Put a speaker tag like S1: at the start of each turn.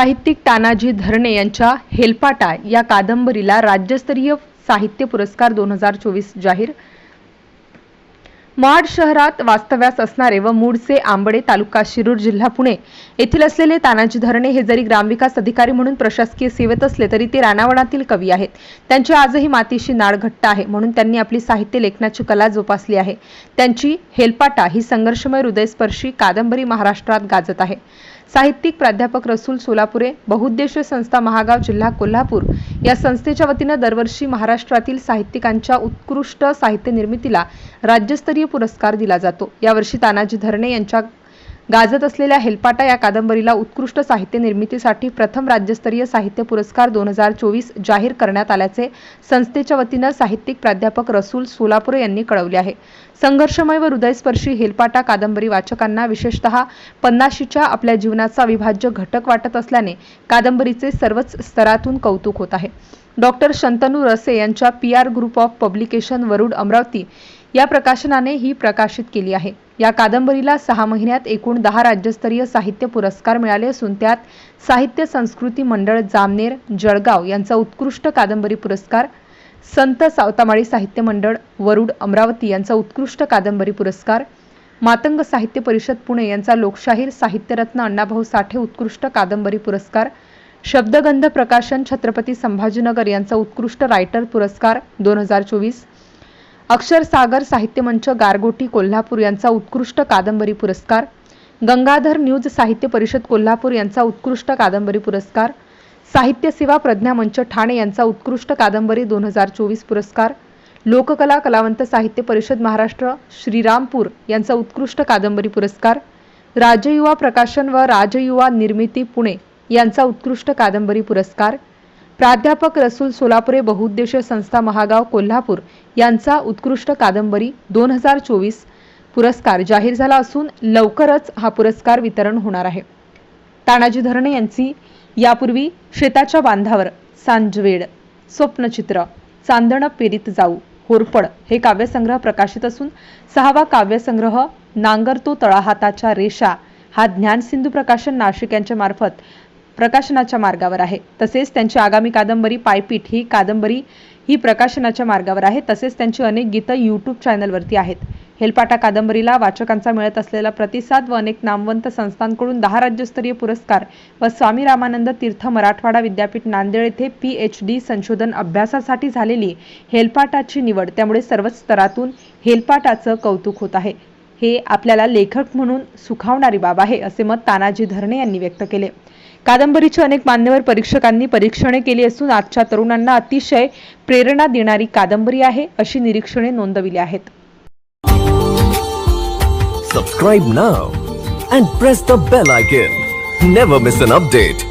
S1: साहित्यिक तानाजी धरणे यांच्या हेलपाटा या कादंबरीला राज्यस्तरीय साहित्य पुरस्कार दोन हजार चोवीस जाहीर माड शहरात वास्तव्यास असणारे व मूळचे आंबडे तालुका शिरूर जिल्हा पुणे येथील असलेले तानाजी धरणे हे जरी ग्रामविकास अधिकारी म्हणून प्रशासकीय सेवेत असले तरी ते रानावणातील कवी आहेत त्यांची आजही मातीशी नाळ घट्ट आहे म्हणून त्यांनी आपली साहित्य लेखनाची कला जोपासली आहे त्यांची हेलपाटा ही संघर्षमय हृदयस्पर्शी कादंबरी महाराष्ट्रात गाजत आहे साहित्यिक प्राध्यापक रसूल सोलापुरे बहुद्देश संस्था महागाव जिल्हा कोल्हापूर या संस्थेच्या वतीनं दरवर्षी महाराष्ट्रातील साहित्यिकांच्या उत्कृष्ट साहित्य निर्मितीला राज्यस्तरीय पुरस्कार दिला जातो यावर्षी तानाजी धरणे यांच्या गाजत असलेल्या हेलपाटा या कादंबरीला उत्कृष्ट साहित्य निर्मितीसाठी प्रथम राज्यस्तरीय साहित्य पुरस्कार दोन हजार चोवीस जाहीर करण्यात आल्याचे संस्थेच्या वतीनं साहित्यिक प्राध्यापक रसूल सोलापुरे यांनी कळवले आहे संघर्षमय व हृदयस्पर्शी हेलपाटा कादंबरी वाचकांना विशेषतः पन्नाशीच्या आपल्या जीवनाचा अविभाज्य घटक वाटत असल्याने कादंबरीचे सर्वच स्तरातून कौतुक होत आहे डॉक्टर शंतनू रसे यांच्या P R group of publication Warud Amravati या प्रकाशनाने ही प्रकाशित केली आहे या कादंबरीला सहा महिन्यात एकूण दहा राज्यस्तरीय साहित्य पुरस्कार मिळाले असून त्यात साहित्य संस्कृती मंडळ जामनेर जळगाव यांचा उत्कृष्ट कादंबरी पुरस्कार संत सावतामाळी साहित्य मंडळ वरुड अमरावती यांचा उत्कृष्ट कादंबरी पुरस्कार मातंग साहित्य परिषद पुणे यांचा लोकशाहीर साहित्यरत्न अण्णाभाऊ साठे उत्कृष्ट कादंबरी पुरस्कार शब्दगंध प्रकाशन छत्रपती संभाजीनगर यांचा उत्कृष्ट रायटर पुरस्कार दोन हजार चोवीस अक्षरसागर साहित्य मंच गारगोटी कोल्हापूर यांचा उत्कृष्ट कादंबरी पुरस्कार गंगाधर न्यूज साहित्य परिषद कोल्हापूर यांचा उत्कृष्ट कादंबरी पुरस्कार साहित्य सेवा प्रज्ञा मंच ठाणे यांचा उत्कृष्ट कादंबरी दोन हजार चोवीस पुरस्कार लोककला कलावंत साहित्य परिषद महाराष्ट्र श्रीरामपूर यांचा उत्कृष्ट कादंबरी पुरस्कार राजयुवा प्रकाशन व राजयुवा निर्मिती पुणे यांचा उत्कृष्ट कादंबरी पुरस्कार प्राध्यापक रसूल सोलापुरे बहुउद्देशीय संस्था महागाव कोल्हापूर यांचा उत्कृष्ट कादंबरी दोन हजार चोवीस पुरस्कार जाहीर झाला असून लवकरच हा पुरस्कार वितरण होणार आहे तानाजी धरणे यांची यापूर्वी शेताच्या बांधावर सांजवेड स्वप्नचित्र चांदण पेरीत जाऊ होरपड हे काव्यसंग्रह प्रकाशित असून सहावा काव्यसंग्रह नांगरतो तळाहाताच्या रेषा हा ज्ञानसिंधू प्रकाशन नाशिक यांच्या मार्फत प्रकाशनाच्या मार्गावर आहे तसेच त्यांची आगामी कादंबरी पायपीठ ही कादंबरी ही प्रकाशनाच्या मार्गावर आहे तसेच त्यांची अनेक गीतं यूट्यूब चॅनलवरती आहेत हेलपाटा कादंबरीला वाचकांचा मिळत असलेला प्रतिसाद व अनेक नामवंत संस्थांकडून दहा राज्यस्तरीय पुरस्कार व स्वामी रामानंद तीर्थ मराठवाडा विद्यापीठ नांदेड येथे पी एच डी संशोधन अभ्यासासाठी झालेली हेलपाटाची निवड त्यामुळे सर्वच स्तरातून हेलपाटाचं कौतुक होत आहे हे आपल्याला लेखक म्हणून सुखावणारी बाब आहे असे मत तानाजी धरणे यांनी व्यक्त केले कादंबरीची अनेक मान्यवर परीक्षकांनी परीक्षणे केली असून आजच्या तरुणांना अतिशय प्रेरणा देणारी कादंबरी आहे अशी निरीक्षणे नोंदविली आहेत subscribe and press the bell never miss an update